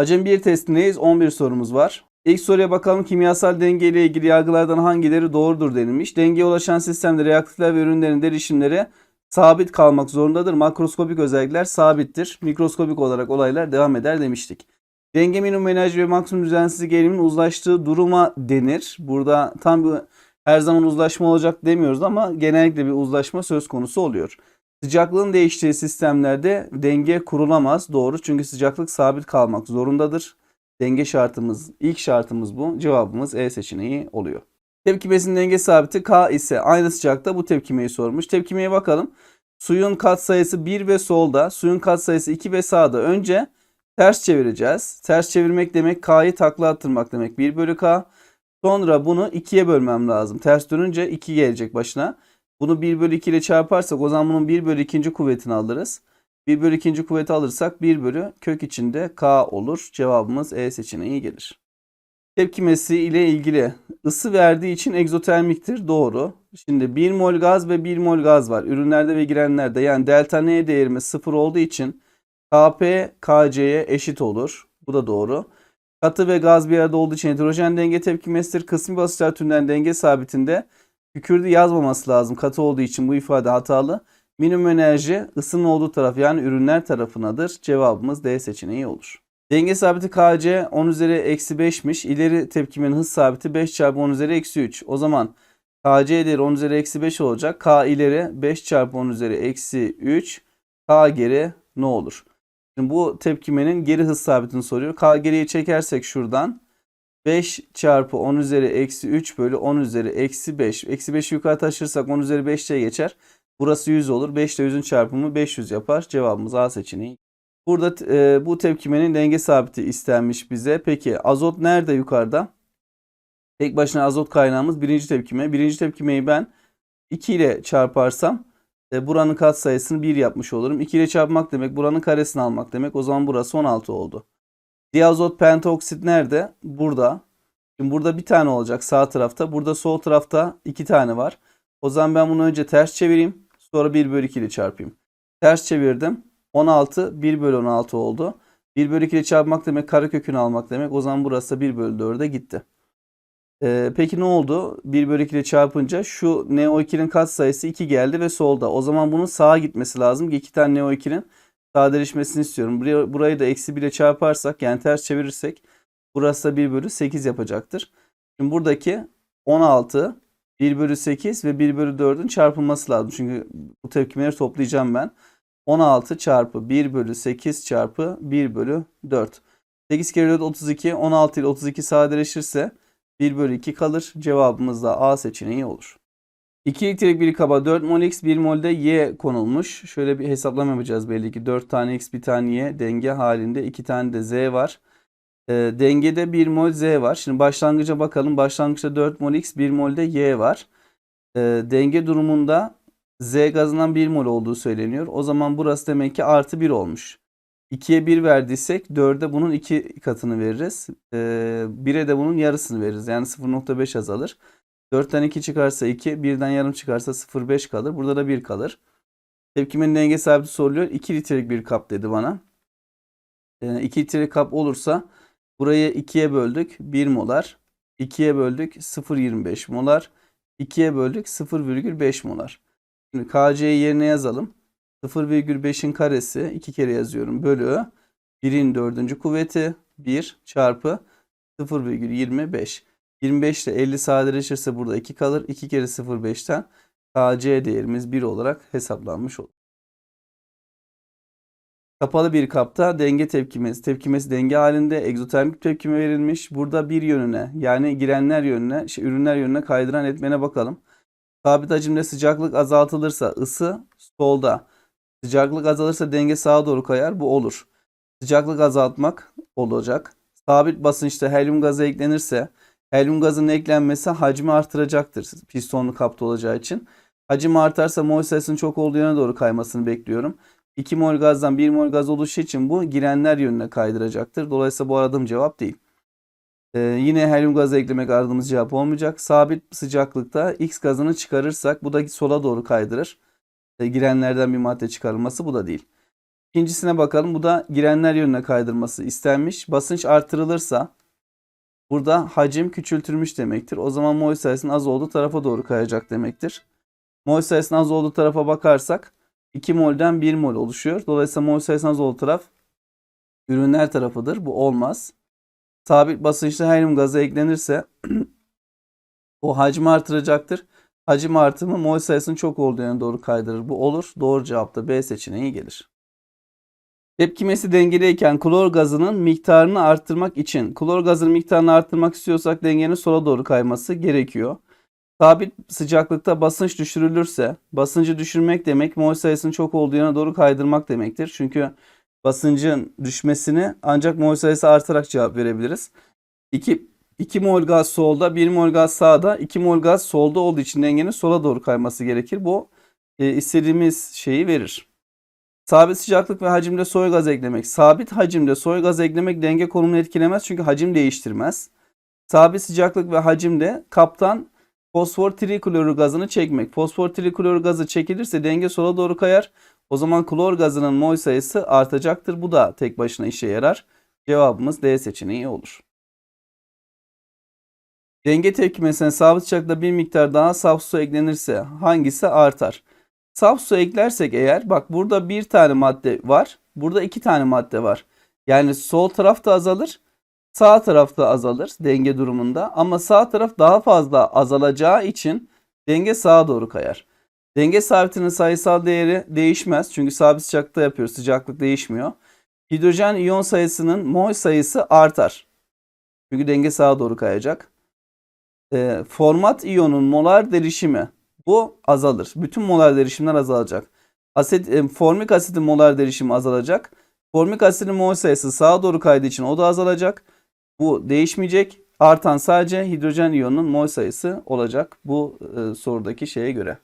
Acem 1 testindeyiz. 11 sorumuz var. İlk soruya bakalım. Kimyasal denge ile ilgili yargılardan hangileri doğrudur denilmiş. Dengeye ulaşan sistemde reaktifler ve ürünlerin derişimleri sabit kalmak zorundadır. Makroskopik özellikler sabittir. Mikroskopik olarak olaylar devam eder demiştik. Denge minimum enerji ve maksimum düzensizlik eğiliminin uzlaştığı duruma denir. Burada tam bir her zaman uzlaşma olacak demiyoruz ama genellikle bir uzlaşma söz konusu oluyor. Sıcaklığın değiştiği sistemlerde denge kurulamaz. Doğru çünkü sıcaklık sabit kalmak zorundadır. Denge şartımız, ilk şartımız bu. Cevabımız E seçeneği oluyor. Tepkimesinin denge sabiti K ise aynı sıcakta bu tepkimeyi sormuş. Tepkimeye bakalım. Suyun katsayısı 1 ve solda, suyun katsayısı 2 ve sağda. Önce ters çevireceğiz. Ters çevirmek demek K'yı takla attırmak demek. 1 bölü K. Sonra bunu 2'ye bölmem lazım. Ters dönünce 2 gelecek başına. Bunu 1 bölü 2 ile çarparsak o zaman bunun 1 bölü 2. kuvvetini alırız. 1 bölü 2. kuvveti alırsak 1 bölü kök içinde K olur. Cevabımız E seçeneği gelir. Tepkimesi ile ilgili ısı verdiği için egzotermiktir. Doğru. Şimdi 1 mol gaz ve 1 mol gaz var. Ürünlerde ve girenlerde yani delta N değerimiz 0 olduğu için Kp Kc'ye eşit olur. Bu da doğru. Katı ve gaz bir arada olduğu için hidrojen denge tepkimesidir. Kısmi basınçlar türünden denge sabitinde kükürdü yazmaması lazım. Katı olduğu için bu ifade hatalı. Minimum enerji ısının olduğu taraf yani ürünler tarafınadır. Cevabımız D seçeneği olur. Denge sabiti Kc 10 üzeri eksi 5'miş. İleri tepkimenin hız sabiti 5 çarpı 10 üzeri eksi 3. O zaman Kc değeri 10 üzeri eksi 5 olacak. K ileri 5 çarpı 10 üzeri eksi 3. K geri ne olur? Şimdi bu tepkimenin geri hız sabitini soruyor. K geriye çekersek şuradan 5 çarpı 10 üzeri eksi 3 bölü 10 üzeri eksi 5. Eksi 5'i yukarı taşırsak 10 üzeri 5'te geçer. Burası 100 olur. 5 ile 100'ün çarpımı 500 yapar. Cevabımız A seçeneği. Burada e, bu tepkimenin denge sabiti istenmiş bize. Peki azot nerede yukarıda? Tek başına azot kaynağımız birinci tepkime. Birinci tepkimeyi ben 2 ile çarparsam e, buranın katsayısını 1 yapmış olurum. 2 ile çarpmak demek buranın karesini almak demek. O zaman burası 16 oldu. Diazot pentaoksit nerede? Burada. Şimdi burada bir tane olacak sağ tarafta. Burada sol tarafta iki tane var. O zaman ben bunu önce ters çevireyim. Sonra 1 bölü 2 ile çarpayım. Ters çevirdim. 16 1 bölü 16 oldu. 1 bölü 2 ile çarpmak demek karekökünü almak demek. O zaman burası da 1 bölü 4'e gitti. Ee, peki ne oldu? 1 bölü 2 ile çarpınca şu NO2'nin katsayısı 2 geldi ve solda. O zaman bunun sağa gitmesi lazım ki 2 tane NO2'nin sadeleşmesini istiyorum. Buraya, burayı da eksi 1 ile çarparsak yani ters çevirirsek burası da 1 bölü 8 yapacaktır. Şimdi buradaki 16 1 bölü 8 ve 1 bölü 4'ün çarpılması lazım. Çünkü bu tepkimeleri toplayacağım ben. 16 çarpı 1 bölü 8 çarpı 1 bölü 4. 8 kere 4 32. 16 ile 32 sadeleşirse 1 bölü 2 kalır. Cevabımız da A seçeneği olur. 2 litrelik bir kaba 4 mol x 1 molde y konulmuş. Şöyle bir hesaplama yapacağız belli ki. 4 tane x bir tane y denge halinde 2 tane de z var. E, dengede 1 mol z var. Şimdi başlangıca bakalım. Başlangıçta 4 mol x 1 molde y var. E, denge durumunda z gazından 1 mol olduğu söyleniyor. O zaman burası demek ki artı 1 olmuş. 2'ye 1 verdiysek 4'e bunun 2 katını veririz. E, 1'e de bunun yarısını veririz. Yani 0.5 azalır. 4'ten 2 çıkarsa 2, 1'den yarım çıkarsa 0.5 kalır. Burada da 1 kalır. Tepkimenin denge sabiti soruluyor. 2 litrelik bir kap dedi bana. 2 litrelik kap olursa burayı 2'ye böldük 1 molar. 2'ye böldük 0.25 molar. 2'ye böldük 0,5 molar. Şimdi KC'yi yerine yazalım. 0,5'in karesi 2 kere yazıyorum. Bölü 1'in 4. kuvveti 1 çarpı 0,25. 25 ile 50 sadeleşirse burada 2 kalır. 2 kere 0,5'ten KC değerimiz 1 olarak hesaplanmış olur. Kapalı bir kapta denge tepkimesi, tepkimesi denge halinde egzotermik tepkime verilmiş. Burada bir yönüne yani girenler yönüne, şey, ürünler yönüne kaydıran etmene bakalım. Sabit hacimde sıcaklık azaltılırsa ısı solda. Sıcaklık azalırsa denge sağa doğru kayar. Bu olur. Sıcaklık azaltmak olacak. Sabit basınçta helyum gazı eklenirse helyum gazının eklenmesi hacmi artıracaktır. Pistonlu kapta olacağı için. Hacim artarsa mol sayısının çok olduğu yöne doğru kaymasını bekliyorum. 2 mol gazdan 1 mol gaz oluşu için bu girenler yönüne kaydıracaktır. Dolayısıyla bu aradığım cevap değil. Ee, yine helyum gazı eklemek aradığımız cevap olmayacak. Sabit sıcaklıkta X gazını çıkarırsak bu da sola doğru kaydırır. Ee, girenlerden bir madde çıkarılması bu da değil. İkincisine bakalım. Bu da girenler yönüne kaydırması istenmiş. Basınç artırılırsa burada hacim küçültülmüş demektir. O zaman mol sayısının az olduğu tarafa doğru kayacak demektir. Mol sayısının az olduğu tarafa bakarsak 2 molden 1 mol oluşuyor. Dolayısıyla mol sayısının az olduğu taraf ürünler tarafıdır. Bu olmaz. Sabit basınçlı helyum gazı eklenirse o hacmi artıracaktır. Hacim artımı mol sayısının çok olduğu yöne doğru kaydırır. Bu olur. Doğru cevap da B seçeneği gelir. Tepkimesi dengeliyken klor gazının miktarını arttırmak için klor gazının miktarını arttırmak istiyorsak dengenin sola doğru kayması gerekiyor. Sabit sıcaklıkta basınç düşürülürse basıncı düşürmek demek mol sayısının çok olduğu yana doğru kaydırmak demektir. Çünkü basıncın düşmesini ancak mol sayısı artarak cevap verebiliriz. 2, 2 mol gaz solda 1 mol gaz sağda 2 mol gaz solda olduğu için dengenin sola doğru kayması gerekir. Bu e, istediğimiz şeyi verir. Sabit sıcaklık ve hacimde soy gaz eklemek. Sabit hacimde soy gaz eklemek denge konumunu etkilemez çünkü hacim değiştirmez. Sabit sıcaklık ve hacimde kaptan fosfor triklorür gazını çekmek. Fosfor triklorür gazı çekilirse denge sola doğru kayar. O zaman klor gazının mol sayısı artacaktır. Bu da tek başına işe yarar. Cevabımız D seçeneği olur. Denge tepkimesine sabit sıcaklıkta bir miktar daha saf su eklenirse hangisi artar? Saf su eklersek eğer bak burada bir tane madde var. Burada iki tane madde var. Yani sol taraf da azalır. Sağ taraf da azalır denge durumunda. Ama sağ taraf daha fazla azalacağı için denge sağa doğru kayar. Denge sabitinin sayısal değeri değişmez. Çünkü sabit sıcaklıkta yapıyoruz. Sıcaklık değişmiyor. Hidrojen iyon sayısının mol sayısı artar. Çünkü denge sağa doğru kayacak. E, format iyonun molar derişimi bu azalır. Bütün molar derişimler azalacak. Asit, e, formik asitin molar derişimi azalacak. Formik asitin mol sayısı sağa doğru kaydığı için o da azalacak. Bu değişmeyecek. Artan sadece hidrojen iyonunun mol sayısı olacak bu e, sorudaki şeye göre.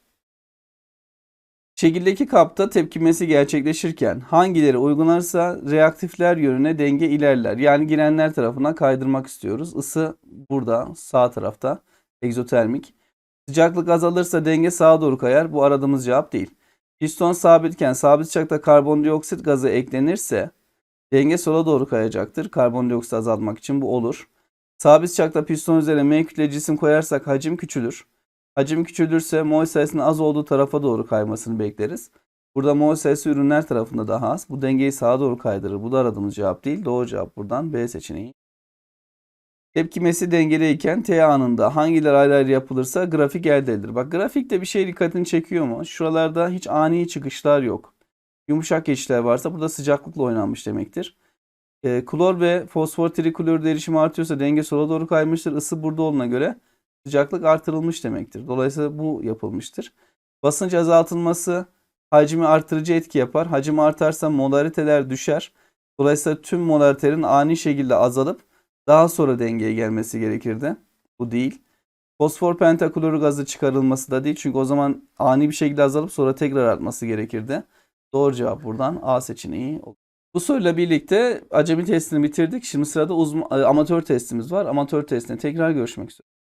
Şekildeki kapta tepkimesi gerçekleşirken hangileri uygulanırsa reaktifler yönüne denge ilerler. Yani girenler tarafına kaydırmak istiyoruz. Isı burada sağ tarafta egzotermik. Sıcaklık azalırsa denge sağa doğru kayar. Bu aradığımız cevap değil. Piston sabitken sabit sıcakta karbondioksit gazı eklenirse denge sola doğru kayacaktır. Karbondioksit azaltmak için bu olur. Sabit sıcakta piston üzerine M kütle cisim koyarsak hacim küçülür. Hacim küçülürse mol sayısının az olduğu tarafa doğru kaymasını bekleriz. Burada mol sayısı ürünler tarafında daha az. Bu dengeyi sağa doğru kaydırır. Bu da aradığımız cevap değil. Doğru cevap buradan B seçeneği. Tepkimesi dengeliyken T anında hangileri ayrı ayrı yapılırsa grafik elde edilir. Bak grafikte bir şey dikkatini çekiyor mu? Şuralarda hiç ani çıkışlar yok. Yumuşak geçişler varsa burada sıcaklıkla oynanmış demektir. E, klor ve fosfor triklor derişimi artıyorsa denge sola doğru kaymıştır. Isı burada olduğuna göre sıcaklık artırılmış demektir. Dolayısıyla bu yapılmıştır. Basınç azaltılması hacmi artırıcı etki yapar. Hacim artarsa molariteler düşer. Dolayısıyla tüm molariterin ani şekilde azalıp daha sonra dengeye gelmesi gerekirdi. Bu değil. Fosfor pentaklorür gazı çıkarılması da değil. Çünkü o zaman ani bir şekilde azalıp sonra tekrar artması gerekirdi. Doğru cevap buradan A seçeneği. Bu soruyla birlikte acemi testini bitirdik. Şimdi sırada uzman, amatör testimiz var. Amatör testine tekrar görüşmek üzere.